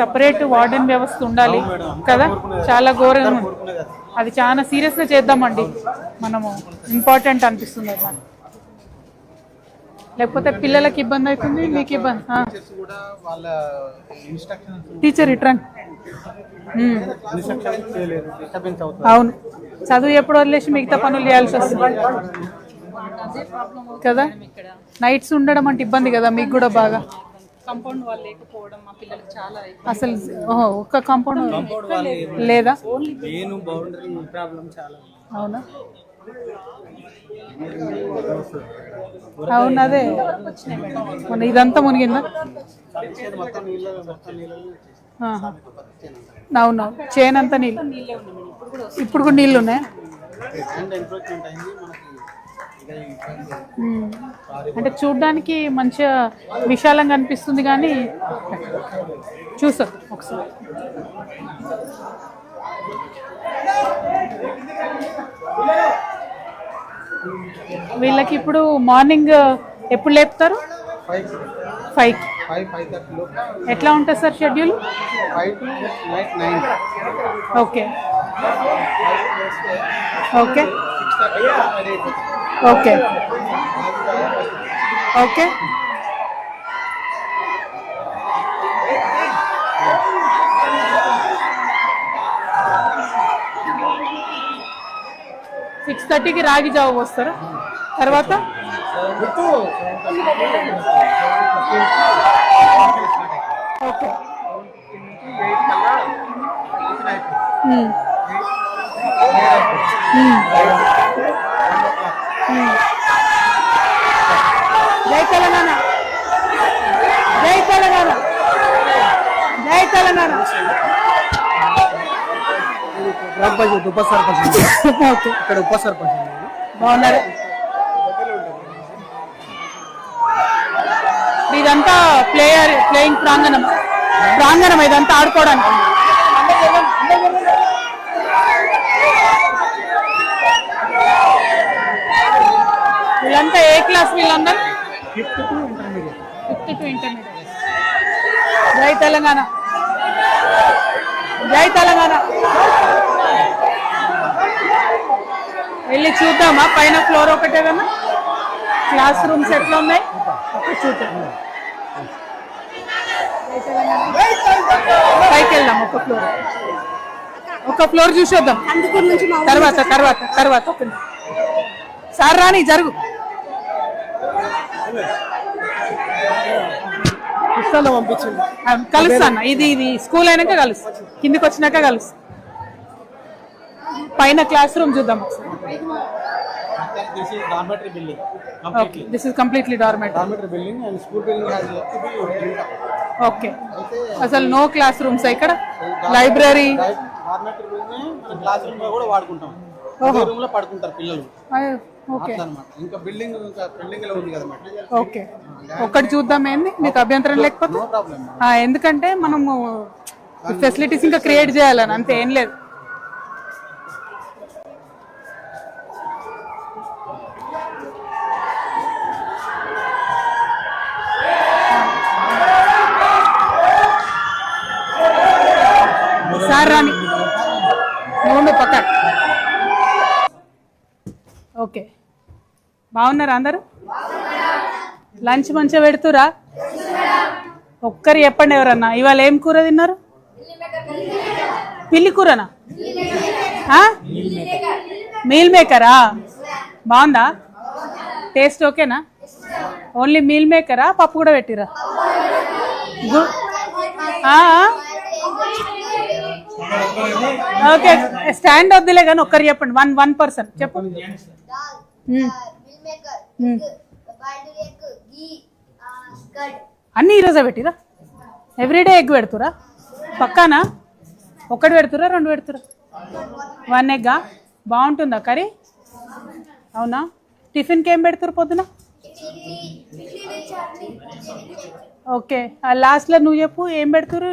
Separate warden వ్యవస్థ ఉండాలి కదా? చాలా ఘోరంగా. అది. చాలా సీరియస్గా చేద్దామండి. మనము ఇంపార్టెంట్ అనిపిస్తుంది నాకు. లేకపోతే పిల్లలకి ఇబ్బంది అవుతుంది మీకు ఇబ్బంది టీచర్ రిటర్న్ అవును. చదువు ఎప్పుడు వదిలేసి మిగతా పనులు చేయాల్సి వస్తుంది. కదా? నైట్స్ ఉండడం అంటే ఇబ్బంది కదా మీకు కూడా బాగా? కంపౌండ్ వాళ్ళు లేకపోవడం మా పిల్లలకి చాలా అసలు ఓహో ఒక్క కాంపౌండ్ లేదా? నేను బౌండరీ ప్రాబ్లం చాలా. అవునా? అవును అదే. మొన్న ఇదంతా మునిగిందా? వచ్చేది మొత్తం నీళ్ళ మొత్తం నీళ్ళలో ఆహా. అవును చేనంతా నీళ్ళు. ఇప్పుడు కూడా నీళ్ళు ఉన్నాయా ల్యాండ్ ఎంక్రోచ్మెంట్ అయింది మనకి ఇదే ఇబ్బంది. ఉమ్. అంటే చూడ్డానికి మంచిగా విశాలంగా అనిపిస్తుంది కానీ చూసాం ఒకసారి. వీళ్ళకి ఇప్పుడు మార్నింగ్ ఎప్పుడు లేపుతారు? ఫైవ్. ఎట్లా ఉంటుంది sir schedule? Okay. Okay. Okay. Okay. Six థర్టీకి రాగి జావ పోస్తారా? తర్వాత? ఓకే. ఉమ్. ఉమ్. జై తెలంగాణ. జై తెలంగాణ. జై తెలంగాణ. గ్రామ పంచాయతీ ఉప సర్పంచ్. ఓకే. ఇక్కడ ఉప సర్పంచ్ బాగున్నారు. ఇదంతా ప్లేయర్ ప్లేయింగ్ ప్రాంగణం. ప్రాంగణం ఇదంతా ఆడుకోవడానికి. వీళ్ళంతా ఏ క్లాస్ వీళ్ళందరూ? Fifth to intermediate. Fifth to intermediate. జై తెలంగాణ. జై తెలంగాణ. వెళ్ళి చూద్దామా? పైన ఫ్లోర్ ఒకటే కదా? క్లాస్ రూమ్స్ ఎట్లా ఉన్నాయి ఒకటి చూద్దాం. పైకి వెళ్దాం ఒక ఫ్లోర్. ఒక ఫ్లోర్ చూసొద్దాం. తర్వాత తర్వాత తర్వాత. సార్ రాని జరుగు. పుస్తకాలు పంపించింది కలుస్తాను. ఇది ఇది స్కూల్ అయినాక కలుస్తా. కిందికి వచ్చినాక కలుస్తా. పైన క్లాస్ రూమ్ చూద్దాం this is dormitory building okay this is completely dormant dormitory building and school building has to be okay అసలు నో క్లాస్ రూమ్స్ ఇక్కడ లైబ్రరీ డార్మెటరీ బిల్డింగ్ మన క్లాస్ రూమ్లో కూడా వాడుకుంటాం. ఓహో. రూమ్లో పడుకుంటారు పిల్లలు. ఇంకా బిల్డింగ్ ఇంకా బిల్డింగ్లో ఉంది కదా ఓకే ఒక్కటి చూద్దాం ఏంది? మీకు అభ్యంతరం లేకపోతే? ఎందుకంటే మనము ఫెసిలిటీస్ ఇంకా క్రియేట్ చేయాలని అంతే ఏం లేదు. బాగున్నారా అందరూ? లంచ్ మంచిగా పెడుతురా? ఒక్కరు చెప్పండి ఎవరన్నా. ఇవాళ ఏం కూర తిన్నారు? పిల్లి కూరనా? మీల్ మేకరా? బాగుందా? టేస్ట్ ఓకేనా? ఓన్లీ మీల్ మేకరా? పప్పు కూడా పెట్టిరా? ఓకే స్టాండ్ వద్దులే కానీ ఒక్కరు చెప్పండి. One one person. చెప్పు. అన్నీ ఈరోజే పెట్టిరా? ఎవ్రీడే ఎగ్ పెడుతురా? పక్కానా? ఒకటి పెడుతురా రెండు పెడుతురా? వన్ ఎగ్గా బాగుంటుందా కర్రీ? అవునా? టిఫిన్కి ఏం పెడుతురు పొద్దున? ఓకే. లాస్ట్లో నువ్వు చెప్పు ఏం పెడుతురు?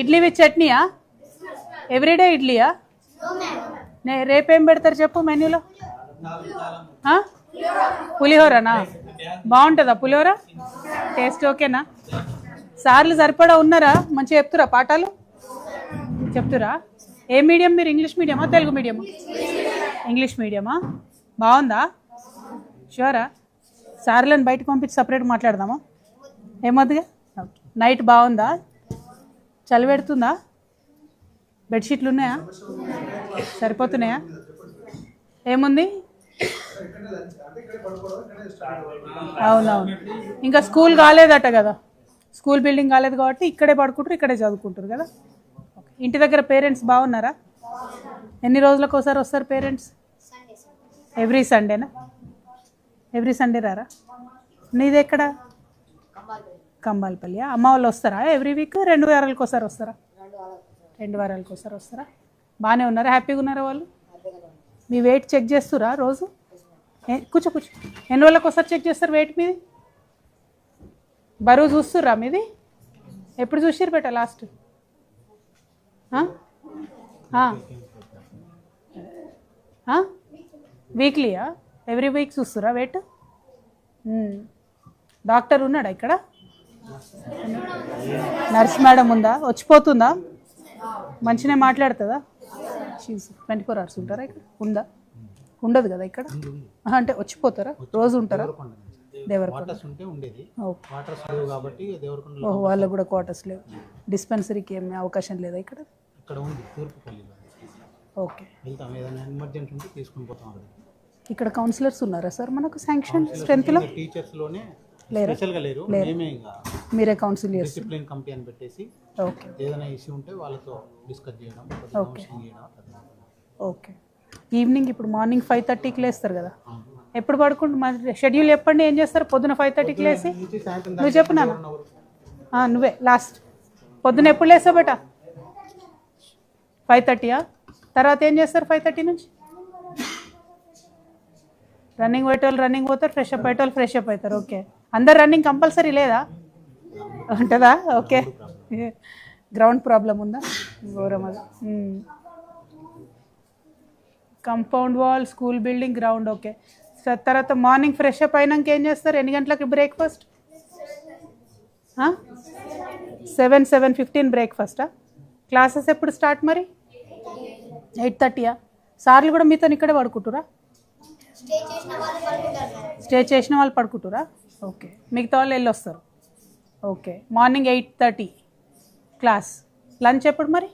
ఇడ్లీ విత్ చట్నీయా? ఎవ్రీడే ఇడ్లీయా? నే రేపేం పెడతారు చెప్పు మెన్యూలో ఆ? పులిహోరనా? బాగుంటుందా పులిహోర? టేస్ట్ ఓకేనా? సార్లు సరిపడా ఉన్నారా? మంచిగా చెప్తురా పాఠాలు? చెప్తురా? ఏ మీడియం మీరు? ఇంగ్లీష్ మీడియమా తెలుగు మీడియమా? ఇంగ్లీష్ మీడియమా? బాగుందా? షూరా? సార్లను బయటకు పంపించి సపరేట్ మాట్లాడదామా? ఏమొద్దుగా? నైట్ బాగుందా? చలి పెడుతుందా? బెడ్షీట్లు ఉన్నాయా? సరిపోతున్నాయా? ఏముంది? అవునవును. ఇంకా స్కూల్ కాలేదట కదా. స్కూల్ బిల్డింగ్ కాలేదు కాబట్టి ఇక్కడే పడుకుంటారు ఇక్కడే చదువుకుంటారు కదా. ఇంటి దగ్గర పేరెంట్స్ బాగున్నారా? ఎన్ని రోజులకు ఒకసారి వస్తారు పేరెంట్స్? ఎవ్రీ సండేనా ఎవ్రీ సండే రారా? నీది ఎక్కడ? కంబాల్పల్లి. అమ్మ వాళ్ళు వస్తారా? ఎవ్రీ వీక్ రెండు వారాలకు ఒకసారి వస్తారా? రెండు వారాలకు ఒకసారి వస్తారా? బాగానే ఉన్నారా? హ్యాపీగా ఉన్నారా వాళ్ళు? మీ వెయిట్ చెక్ చేస్తురా రోజు? కూర్చో కూర్చో. ఎన్ని రోజులకు ఒకసారి చెక్ చేస్తారు వెయిట్ మీది? బరువు చూస్తుర్రా మీది? ఎప్పుడు చూసిరు బేట లాస్ట్ వీక్లీయా ఎవ్రీ వీక్ చూస్తురా వెయిట్ డాక్టర్ ఉన్నాడా ఇక్కడ? నర్స్ మేడం ఉందా? వచ్చిపోతుందా? మంచిగా మాట్లాడుతుందా? ట్వంటీ ఫోర్ అవర్స్ ఉంటారా ఇక్కడ? ఉందా? ఉండదు కదా ఇక్కడ? అంటే వచ్చిపోతారా? రోజు ఉంటారా? దేవరకొండ ఉండేది. ఓకే లేవు కాబట్టి ఓహో వాళ్ళకు కూడా క్వార్టర్స్ లేవు. డిస్పెన్సరీకి ఏమి అవకాశం లేదా ఇక్కడ? ఇక్కడ ఉంది తూర్పుపల్లిలో. ఓకే. వెళ్తాం. ఏదైనా ఎమర్జెంట్ ఉంటే తీసుకుని పోతాం అక్కడ ఇక్కడ కౌన్సిలర్స్ ఉన్నారా సార్ మనకు శాంక్షన్ స్ట్రెంత్లో టీచర్స్లోనే లేరా? స్పెషల్గా లేరు. మేమే ఇంకా మీరే కౌన్సిల్ చేస్తారు. డిసిప్లిన్ కమిటీ అని పెట్టేసి ఓకే. ఏదైనా ఇష్యూ ఉంటే వాళ్ళతో డిస్కస్ చేయడం అట్లా. ఓకే. ఈవినింగ్ ఇప్పుడు మార్నింగ్ ఫైవ్ థర్టీకి లేస్తారు కదా. ఎప్పుడు పడుకుంటు మా షెడ్యూల్ చెప్పండి ఏం చేస్తారు? పొద్దున ఫైవ్ థర్టీకి లేసి నువ్వు చెప్పు నాన్న. నువ్వే లాస్ట్. పొద్దున ఎప్పుడు లేస్తావు బేట? ఫైవ్ థర్టీయా? తర్వాత ఏం చేస్తారు ఫైవ్ థర్టీ నుంచి? రన్నింగ్ పోయేటోళ్ళు రన్నింగ్ పోతారు ఫ్రెష్ అప్ అయ్యేటోళ్ళు ఫ్రెష్ అప్ అవుతారు ఓకే. అందరు రన్నింగ్ కంపల్సరీ లేదా? ఉంటుందా? ఓకే. గ్రౌండ్ ప్రాబ్లం ఉందా? ఘోరం అది. Compound wall school building ground okay స- తర్వాత మార్నింగ్ ఫ్రెష్ అప్ అయినాక ఏం చేస్తారు? ఎన్ని గంటలకి బ్రేక్ఫాస్ట్ సెవెన్ సెవెన్ ఫిఫ్టీన్ బ్రేక్ఫాస్టా క్లాసెస్ ఎప్పుడు స్టార్ట్ మరి? ఎయిట్ థర్టీయా సార్లు కూడా మీతో ఇక్కడే పడుకుంటురా? స్టే చేసిన వాళ్ళు పడుకుంటారు? మేడం స్టే చేసిన వాళ్ళు పడుకుంటురా ఓకే మిగతా వాళ్ళు వెళ్ళి వస్తారు okay morning eight thirty class lunch ఎప్పుడు మరి?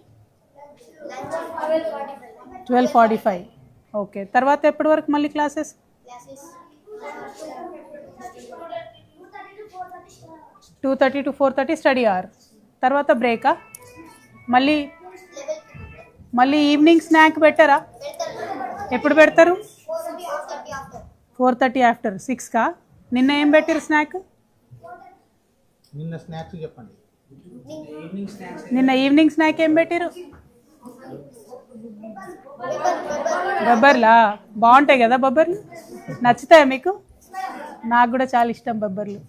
Twelve forty five okay. తర్వాత ఎప్పటి వరకు మళ్ళీ classes? Classes. Two thirty to four thirty study hour. తర్వాత బ్రేకా? మళ్ళీ మళ్ళీ ఈవినింగ్ స్నాక్ పెట్టారా? ఎప్పుడు పెడతారు? Four thirty after. Four thirty after సిక్స్కా? నిన్న ఏం పెట్టారు స్నాక్? నిన్న స్నాక్స్ చెప్పండి. నిన్న ఈవినింగ్ స్నాక్ ఏం పెట్టారు? బొబ్బర్లా? బాగుంటాయి కదా బొబ్బర్లు? నచ్చుతాయా మీకు? నాకు కూడా చాలా ఇష్టం బొబ్బర్లు.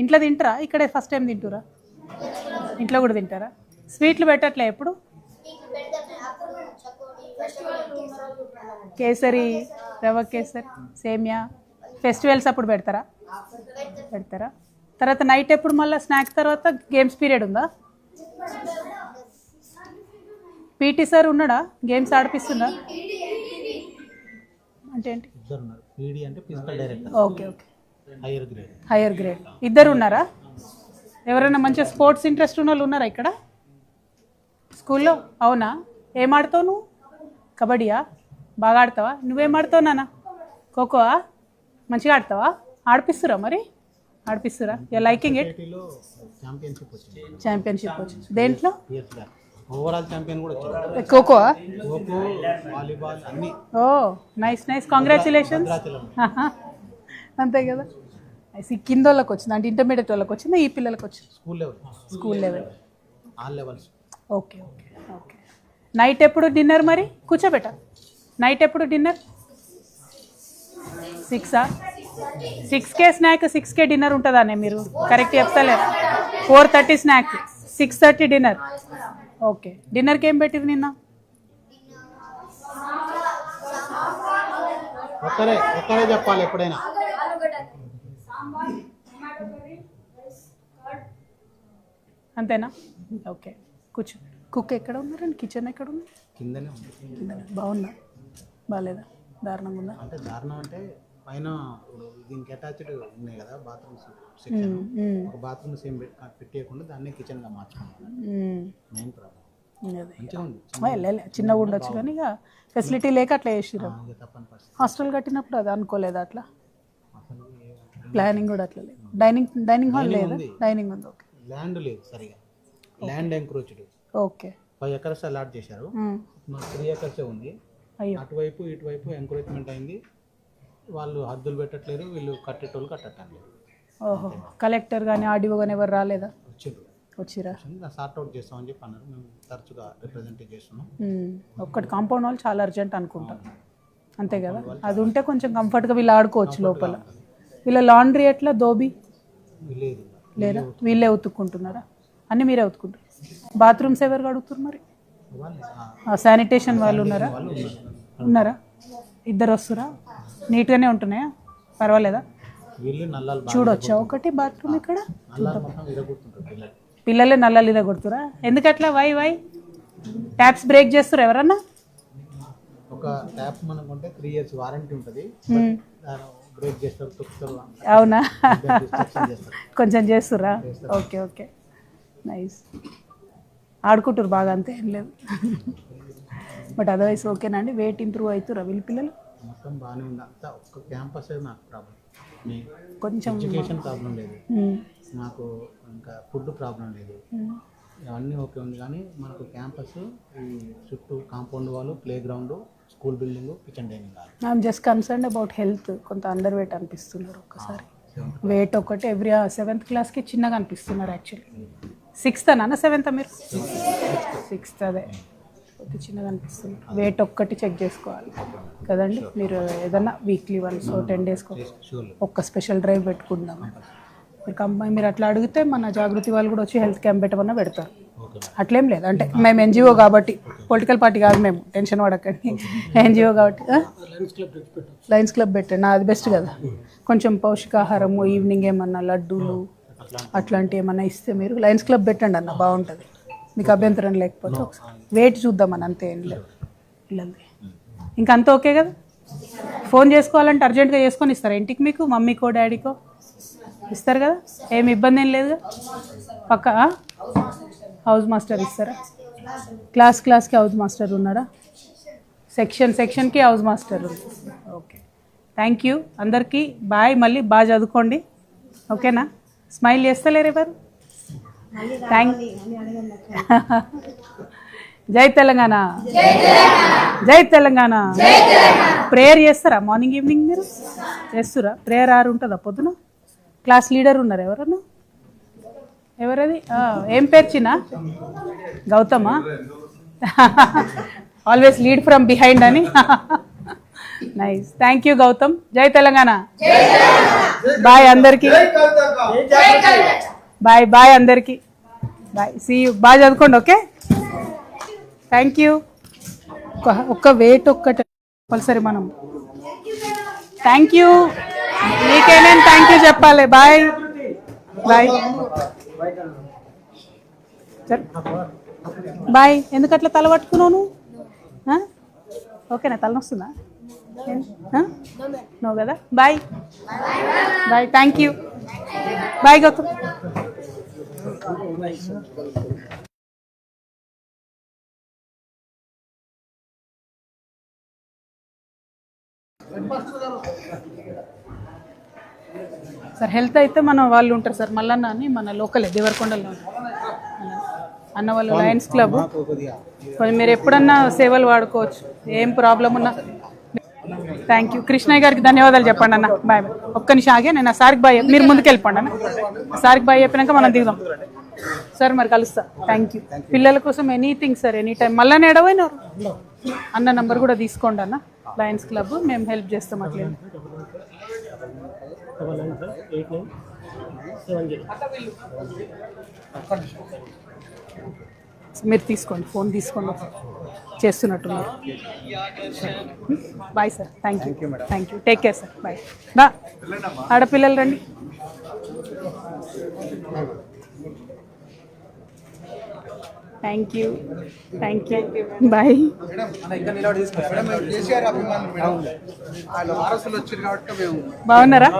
ఇంట్లో తింటారా? ఇక్కడే ఫస్ట్ టైం తింటురా? ఇంట్లో కూడా తింటారా? స్వీట్లు పెట్టట్లే ఎప్పుడు? కేసరి రవ్వ కేసరి సేమియా. ఫెస్టివల్స్ అప్పుడు పెడతారా? పెడతారా? తర్వాత నైట్ ఎప్పుడు మళ్ళీ స్నాక్స్ తర్వాత గేమ్స్ పీరియడ్ ఉందా? పీటీ సార్ ఉన్నాడా? గేమ్స్ ఆడిపిస్తుందా? అంటే ఏంటి? Okay okay. Higher grade. Higher grade. ఇద్దరు ఉన్నారా ఎవరైనా మంచిగా స్పోర్ట్స్ ఇంట్రెస్ట్ ఉన్న వాళ్ళు ఉన్నారా ఇక్కడ? స్కూల్లో? అవునా? ఏం ఆడతావు నువ్వు? కబడ్డీయా? బాగా ఆడతావా? నువ్వేం ఆడతావు నాన్న? ఖోఖోవా? మంచిగా ఆడతావా? ఆడిపిస్తురా మరి? ఆడిపిస్తురా? యూ లైకింగ్ ఇట్ ఛాంపియన్షిప్ దేంట్లో? ఓవరాల్ ఛాంపియన్ కూడా ఖోఖోవా ఖోఖో వాలీబాల్ అన్ని. ఓ నైస్ నైస్. కాంగ్రాచులేషన్స్ అంతే కదా? ఐసి కింద వాళ్ళకి వచ్చింది? అంటే ఇంటర్మీడియట్ వాళ్ళకి వచ్చిందా? ఈ పిల్లలకి వచ్చింది? School level school level all levels okay okay okay night ఎప్పుడు డిన్నర్ మరి? కూర్చోబెట్ట. నైట్ ఎప్పుడు డిన్నర్ సిక్సా సిక్స్కే స్నాక్ సిక్స్కే డిన్నర్ ఉంటుందానే మీరు? Correct చెప్తలే four thirty snack six thirty dinner okay. డిన్నర్కి ఏం పెట్టిరు నిన్న? ఒక్కరే ఒక్కరే చెప్పాలి ఎప్పుడైనా. అంతేనా? ఓకే. కూర్చో. కుక్ ఎక్కడ ఉన్నారండి కిచెన్ ఎక్కడ ఉంది? కిందనే ఉంది. కిందనే. బాగుందా? బాగాలేదా దారుణంగా ఉందా? అంటే దారుణం అంటే పైన ఇప్పుడు దీనికి అటాచ్డ్ ఉన్నాయి కదా బాత్రూమ్స్ సెక్షన్. ఒక బాత్రూమ్ సేమ్ పెట్టేయకుండా దాన్ని కిచెన్గా మార్చుకున్నాం మ్మ్. మెయిన్ ప్రాబ్లం చిన్నగా ఉండొచ్చు కానీ ఇక ఫెసిలిటీ లేక అట్లా చేసిరు హాస్టల్ కట్టినప్పుడు అది అనుకోలేదు అట్లా? ప్లానింగ్ కూడా అట్లా లేదు. డైనింగ్ డైనింగ్ హాల్ లేదా. డైనింగ్ ఉంది ఓకే. ల్యాండ్ లేదు సరిగా. Land encroached okay. Five acres allot చేశారు. మాకు త్రీ ఎకర్సే ఉంది. అటువైపు ఇటువైపు ఎంకరేజ్మెంట్ అయింది. వాళ్ళు హద్దులు పెట్టట్లేరు వీళ్ళు కట్టేటోళ్ళు కట్టట్లేదు. ఓహో కలెక్టర్ కానీ ఆర్డీఓ కానీ ఎవరు రాలేదా? వచ్చిండ్రు వచ్చిరా? సార్ట్ అవుట్ చేస్తామని చెప్పి అన్నారు. మేము తరచుగా రిప్రజెంట్ చేస్తున్నాం. ఒక్కటి కాంపౌండ్ వాళ్ళు చాలా అర్జెంట్ అనుకుంటా. అంతే కదా? అది ఉంటే కొంచెం కంఫర్ట్గా వీళ్ళు ఆడుకోవచ్చు లోపల. వీళ్ళ లాండ్రీ ఎట్లా? దోబి? లేదు లేదా? వీళ్ళే ఉతుక్కుంటున్నారా? అన్నీ మీరే ఉతుక్కుంటారు బాత్రూమ్స్ ఎవరు కడుగుతారు మరి? శానిటేషన్ వాళ్ళు ఉన్నారు. ఉన్నారా? ఇద్దరు వస్తురా? నీట్గానే ఉంటున్నాయా? పర్వాలేదా? చూడొచ్చా? ఒకటి బాత్రూమ్ ఇక్కడ? పిల్లలు. నల్లలు ఇదే కొడుతురా ఎందుకట్లా? Why why? ట్యాప్స్ బ్రేక్ చేస్తారు ఎవరన్నా? ఒక ట్యాప్ త్రీ ఇయర్స్ వారంటీ ఉంటుంది. బ్రేక్ చేస్తారు తొక్కుతారు అవునా? కొంచెం చేస్తురా. Okay okay. నైస్ ఆడుకుంటారు బాగా అంతే ఏం లేదు. బట్ అదర్వైజ్ ఓకేనా అండి వెయిట్ ఇంప్రూవ్ అవుతురా వీళ్ళ పిల్లలు? మొత్తం బాగానే ఉంది. అంతా ఒక్క క్యాంపస్ నాకు ప్రాబ్లం మీ కొంచెం ఎడ్యుకేషన్ ప్రాబ్లం లేదు. నాకు ఇంకా ఫుడ్ ప్రాబ్లం లేదు. అవన్నీ ఓకే ఉంది కానీ మనకు క్యాంపస్ ఈ చుట్టూ కాంపౌండ్ వాళ్ళు play ground school building kitchen dining hall I'm just concern about health కొంత అండర్ వెయిట్ అనిపిస్తున్నారు ఒక్కసారి. వెయిట్ ఒకటి ఎవ్రీ సెవెంత్ క్లాస్కి చిన్నగా అనిపిస్తున్నారు యాక్చువల్లీ సిక్స్త్ అన్న సెవెంత్ మీరు? సిక్స్త్ అదే. ఎంత చిన్నగా అనిపిస్తుంది వెయిట్ ఒక్కటి చెక్ చేసుకోవాలి. కదండి? మీరు ఏదన్నా వీక్లీ వన్స్ టెన్ డేస్కి ఒక్క స్పెషల్ డ్రైవ్ పెట్టుకుందాం. మీరు కంపెనీ మీరు అట్లా అడిగితే మన జాగృతి వాళ్ళు కూడా వచ్చి హెల్త్ క్యాంప్ పెట్టమన్నా పెడతారు. అట్లేం లేదు. అంటే మేము ఎన్జిఓ కాబట్టి పొలిటికల్ పార్టీ కాదు మేము. టెన్షన్ పడకండి. ఎన్జిఓ కాబట్టి లయన్స్ క్లబ్ పెట్టండి. అది బెస్ట్ కదా. కొంచెం పౌష్టికాహారము ఈవినింగ్ ఏమన్నా లడ్డూలు అట్లాంటివి ఏమన్నా ఇస్తే మీరు లయన్స్ క్లబ్ పెట్టండి అన్న. బాగుంటుంది. మీకు అభ్యంతరం లేకపోతే ఒకసారి. వెయిట్ చూద్దామని అంతే ఏం లేదు. పిల్లలది. ఇంకా అంత ఓకే కదా? ఫోన్ చేసుకోవాలంటే అర్జెంట్గా చేసుకొని ఇస్తారా ఇంటికి మీకు? మమ్మీకో డాడీకో? ఇస్తారు కదా? ఏమి ఇబ్బంది ఏం లేదు పక్క హౌస్ మాస్టర్ ఇస్తారా? క్లాస్ క్లాస్కి హౌస్ మాస్టర్ ఉన్నారా సెక్షన్ సెక్షన్కి హౌస్ మాస్టర్ ఉంది. ఓకే. థ్యాంక్ యూ అందరికీ బాయ్. మళ్ళీ బాగా చదువుకోండి. ఓకేనా? స్మైల్ చేస్తలేరు ఎవరు? థ్యాంక్ జై తెలంగాణ. జై తెలంగాణ. ప్రేయర్ చేస్తారా? మార్నింగ్ ఈవినింగ్ మీరు? చేస్తురా? ప్రేయర్ ఆరు ఉంటుందా పొద్దున? క్లాస్ లీడర్ ఉన్నారు ఎవరన్నా? ఎవరది? ఆ, ఏం పేరు చిన్న? గౌతమా? ఆల్వేస్ లీడ్ ఫ్రమ్ బిహైండ్ అని. Nice thank you Gautam. జై తెలంగాణ. బాయ్ అందరికి. బాయ్ బాయ్ అందరికి. బాయ్ సీ బాగా చదువుకోండి ఓకే థ్యాంక్ యూ ఒక్క వెయిట్ ఒక్కటి కంపల్సరీ మనం. థ్యాంక్ యూ మీకేమేం థ్యాంక్ యూ చెప్పాలి? బాయ్ బాయ్ బాయ్ ఎందుకు అట్లా తల పట్టుకున్నాను నువ్వు? ఓకేనా తలనొస్తుందా నో కదా bye bye thank you bye Gautam sir health అయితే మన వాళ్ళు ఉంటారు సార్ మల్లన్న అని మన లోకలే దేవరకొండలో. అన్న వాళ్ళు లయన్స్ క్లబ్. మీరు ఎప్పుడన్నా సేవలు వాడుకోవచ్చు? ఏం ప్రాబ్లం ఉన్నా? థ్యాంక్ యూ కృష్ణయ్య గారికి ధన్యవాదాలు చెప్పండి అన్న. బాయ్ బాయ్ ఒక్క నిమిషం ఆగే నేను సార్కి బాయ్ మీరు ముందుకు వెళ్ళిపోండి అన్న. సార్కి బాయ్ చెప్పినాక మనం దిగుదాం. సార్ మరి కలుస్తా. థ్యాంక్ యూ పిల్లల కోసం ఎనీథింగ్ సార్ ఎనీ టైం మళ్ళీ ఎడవైనారు? అన్న నంబర్ కూడా తీసుకోండి అన్న. లయన్స్ క్లబ్ మేము హెల్ప్ చేస్తాం అట్లే. మీరు తీసుకోండి ఫోన్ తీసుకోండి. చేస్తున్నట్టున్నారు. Bye sir thank you thank you take care sir bye బా ఆడపిల్లలు రండి. Thank you thank you bye బాగున్నారా?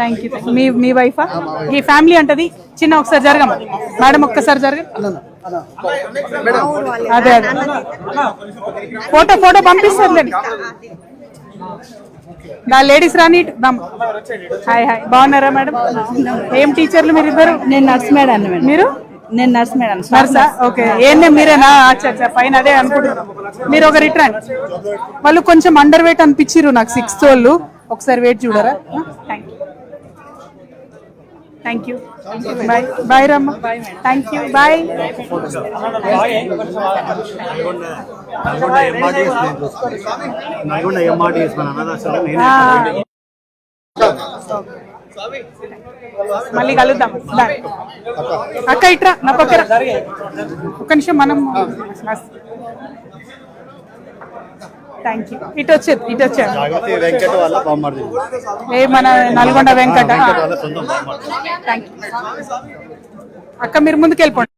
థ్యాంక్ యూ మీ మీ వైఫా ఈ ఫ్యామిలీ అంటది? చిన్న ఒకసారి జరగమ్మా. మేడం ఒక్కసారి జరగ. అదే అదే ఫోటో ఫోటో పంపిస్తారులేండి నా లేడీస్ రాని. Hi hi. బాగున్నారా మేడం? ఏం టీచర్లు మీరు ఇద్దరు? నేను నర్స్ మేడం మేడం. మీరు? నేను నర్స్ మేడం. నర్సా? ఓకే. ఏందే మీరేనా? అచ్చా పైన అదే అనుకుంటున్నాను మీరు ఒక రిటర్న్ వాళ్ళు కొంచెం అండర్ వెయిట్ అనిపించిర్రు నాకు సిక్స్త్ వాళ్ళు. ఒకసారి వెయిట్ చూడరా? Thank you thank you bye bye రమ్మ థ్యాంక్ యూ బాయ్ మళ్ళీ కలుద్దాం. అక్క ఇట్రా నా పక్కన. ఒక్క నిమిషం మనం థ్యాంక్ యూ ఇటు వచ్చేది ఇటు బామ్మర్ది. ఏ మన నల్గొండ వెంకట. థ్యాంక్ యూ అక్క మీరు ముందుకు వెళ్ళిపోండి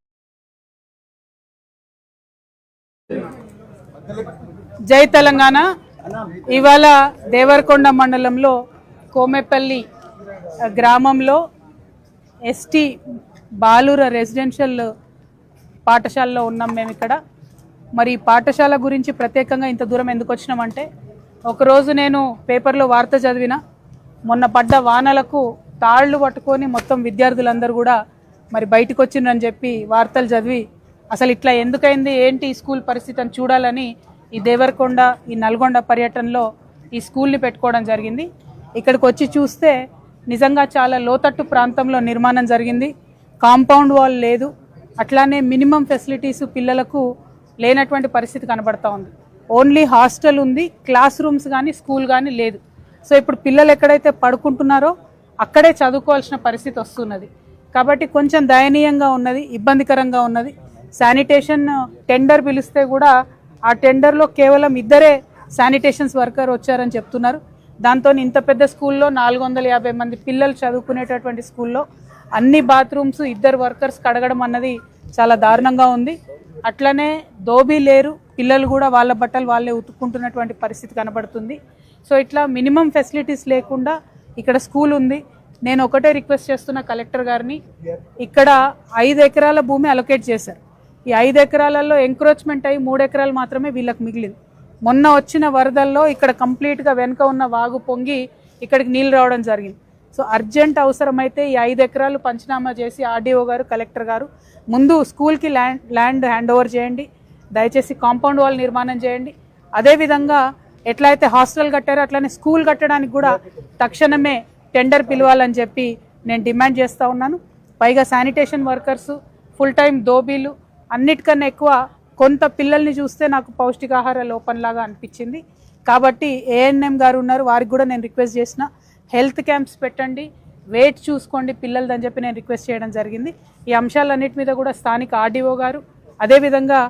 జై తెలంగాణ. ఇవాళ దేవరకొండ మండలంలో కోమెపల్లి గ్రామంలో ఎస్టీ బాలుర రెసిడెన్షియల్ పాఠశాలలో ఉన్నాం మేము ఇక్కడ మరి పాఠశాల గురించి ప్రత్యేకంగా ఇంత దూరం ఎందుకు వచ్చినామంటే ఒకరోజు నేను పేపర్లో వార్త చదివిన మొన్న పడ్డ వానలకు తాళ్ళు పట్టుకొని మొత్తం విద్యార్థులందరూ కూడా మరి బయటకు వచ్చిండ్రని చెప్పి వార్తలు చదివి అసలు ఇట్లా ఎందుకైంది ఏంటి ఈ స్కూల్ పరిస్థితి అని చూడాలని ఈ దేవరకొండ ఈ నల్గొండ పర్యటనలో ఈ స్కూల్ని పెట్టుకోవడం జరిగింది. ఇక్కడికి వచ్చి చూస్తే నిజంగా చాలా లోతట్టు ప్రాంతంలో నిర్మాణం జరిగింది. కాంపౌండ్ వాల్ లేదు. అట్లానే మినిమం ఫెసిలిటీస్ పిల్లలకు లేనటువంటి పరిస్థితి కనబడతా ఉంది. ఓన్లీ హాస్టల్ ఉంది క్లాస్ రూమ్స్ కానీ స్కూల్ కానీ లేదు. సో ఇప్పుడు పిల్లలు ఎక్కడైతే పడుకుంటున్నారో అక్కడే చదువుకోవాల్సిన పరిస్థితి వస్తున్నది. కాబట్టి కొంచెం దయనీయంగా ఉన్నది ఇబ్బందికరంగా ఉన్నది. శానిటేషన్ టెండర్ uh, పిలిస్తే కూడా ఆ టెండర్లో కేవలం ఇద్దరే శానిటేషన్స్ వర్కర్ వచ్చారని చెప్తున్నారు. దాంతో ఇంత పెద్ద స్కూల్లో నాలుగు వందల యాభై మంది పిల్లలు చదువుకునేటటువంటి స్కూల్లో అన్ని బాత్రూమ్స్ ఇద్దరు వర్కర్స్ కడగడం అన్నది చాలా దారుణంగా ఉంది. అట్లనే దోబీ లేరు పిల్లలు కూడా వాళ్ళ బట్టలు వాళ్ళే ఉతుక్కుంటున్నటువంటి పరిస్థితి కనబడుతుంది. సో ఇట్లా మినిమం ఫెసిలిటీస్ లేకుండా ఇక్కడ స్కూల్ ఉంది. నేను ఒకటే రిక్వెస్ట్ చేస్తున్న కలెక్టర్ గారిని ఇక్కడ ఐదు ఎకరాల భూమి అలొకేట్ చేశారు. ఈ ఐదు ఎకరాలలో ఎంక్రోచ్మెంట్ అయ్యి మూడు ఎకరాలు మాత్రమే వీళ్ళకి మిగిలింది. మొన్న వచ్చిన వరదల్లో ఇక్కడ కంప్లీట్గా వెనుక ఉన్న వాగు పొంగి ఇక్కడికి నీళ్ళు రావడం జరిగింది. సో అర్జెంట్ అవసరమైతే ఈ ఐదు ఎకరాలు పంచనామా చేసి ఆర్డీఓ గారు కలెక్టర్ గారు ముందు స్కూల్కి ల్యాండ్ ల్యాండ్ హ్యాండ్ ఓవర్ చేయండి. దయచేసి కాంపౌండ్ వాల్ నిర్మాణం చేయండి. అదేవిధంగా ఎట్లా అయితే హాస్టల్ కట్టారో అట్లనే స్కూల్ కట్టడానికి కూడా తక్షణమే టెండర్ పిలవాలని చెప్పి నేను డిమాండ్ చేస్తూ ఉన్నాను. పైగా శానిటేషన్ వర్కర్స్ ఫుల్ టైం దోబీలు అన్నిటికన్నా ఎక్కువ కొంత పిల్లల్ని చూస్తే నాకు పౌష్టికాహార లోపంలాగా అనిపించింది. కాబట్టి ఏఎన్ఎం గారు ఉన్నారు వారికి కూడా నేను రిక్వెస్ట్ చేసిన హెల్త్ క్యాంప్స్ పెట్టండి వెయిట్ చూసుకోండి పిల్లలదని చెప్పి నేను రిక్వెస్ట్ చేయడం జరిగింది. ఈ అంశాలన్నిటి మీద కూడా స్థానిక ఆర్డీఓ గారు అదేవిధంగా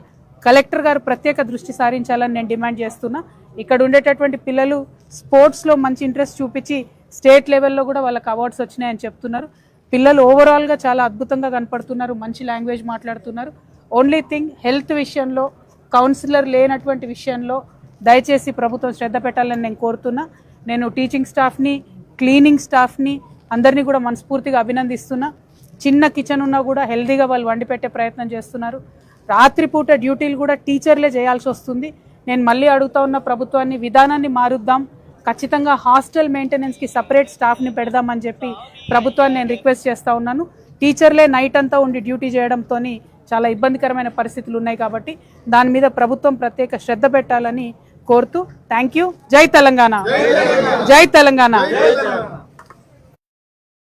కలెక్టర్ గారు ప్రత్యేక దృష్టి సారించాలని నేను డిమాండ్ చేస్తున్నా. ఇక్కడ ఉండేటటువంటి పిల్లలు స్పోర్ట్స్లో మంచి ఇంట్రెస్ట్ చూపించి స్టేట్ లెవెల్లో కూడా వాళ్ళకి అవార్డ్స్ వచ్చినాయని చెప్తున్నారు. పిల్లలు ఓవరాల్గా చాలా అద్భుతంగా కనపడుతున్నారు మంచి లాంగ్వేజ్ మాట్లాడుతున్నారు. ఓన్లీ థింగ్ హెల్త్ విషయంలో కౌన్సిలర్ లేనటువంటి విషయంలో దయచేసి ప్రభుత్వం శ్రద్ధ పెట్టాలని నేను కోరుతున్నా. నేను టీచింగ్ స్టాఫ్ని క్లీనింగ్ స్టాఫ్ని అందరినీ కూడా మనస్ఫూర్తిగా అభినందిస్తున్నా. చిన్న కిచెన్ ఉన్నా కూడా హెల్దీగా వాళ్ళు వండి పెట్టే ప్రయత్నం చేస్తున్నారు. రాత్రిపూట డ్యూటీలు కూడా టీచర్లే చేయాల్సి వస్తుంది. నేను మళ్ళీ అడుగుతా ఉన్న ప్రభుత్వాన్ని విధానాన్ని మారుద్దాం. ఖచ్చితంగా హాస్టల్ మెయింటెనెన్స్కి సపరేట్ స్టాఫ్ని పెడదామని చెప్పి ప్రభుత్వాన్ని నేను రిక్వెస్ట్ చేస్తూ ఉన్నాను. టీచర్లే నైట్ అంతా ఉండి డ్యూటీ చేయడంతో చాలా ఇబ్బందికరమైన పరిస్థితులు ఉన్నాయి కాబట్టి దాని మీద ప్రభుత్వం ప్రత్యేక శ్రద్ధ పెట్టాలని కోరుతూ థ్యాంక్ యూ జై తెలంగాణ. జై తెలంగాణ.